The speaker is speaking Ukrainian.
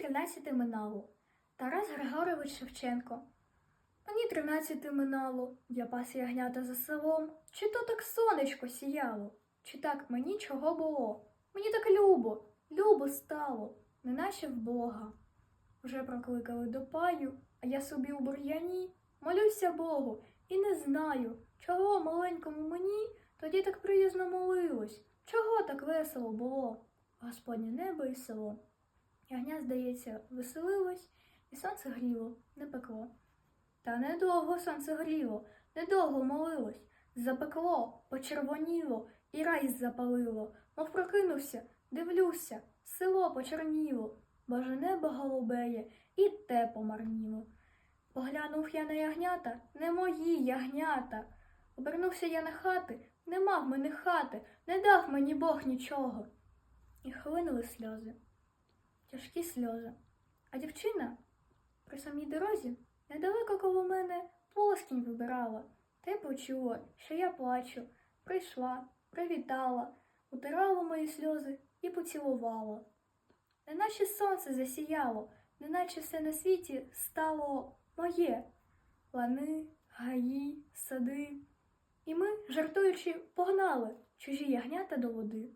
тринадцяти минало. Тарас Григорович Шевченко. Мені тринадцяти минало, я пас ягнята за селом. Чи то так сонечко сіяло, чи так мені чого було? Мені так любо, любо стало, неначе в Бога. Вже прокликали до паю, а я собі у бур'яні молюся Богу і не знаю, чого маленькому мені тоді так приязно молилось, чого так весело було. Господнє небо і село. Ягня, здається, веселилось, і сонце гріло, не пекло. Та недовго сонце гріло, недовго молилось, запекло, почервоніло, і рай запалило, мов прокинувся, дивлюся, село почерніло, боже небо голубеє, і те помарніло. Поглянув я на ягнята, не мої ягнята. Обернувся я на хати, нема в мене хати, не дав мені Бог нічого. І хлинули сльози, тяжкі сльози. А дівчина при самій дорозі недалеко коло мене плоскінь вибирала, та почула, що я плачу, прийшла, привітала, утирала мої сльози і поцілувала. Неначе сонце засіяло, неначе все на світі стало моє лани, гаї, сади. І ми, жартуючи, погнали чужі ягнята до води.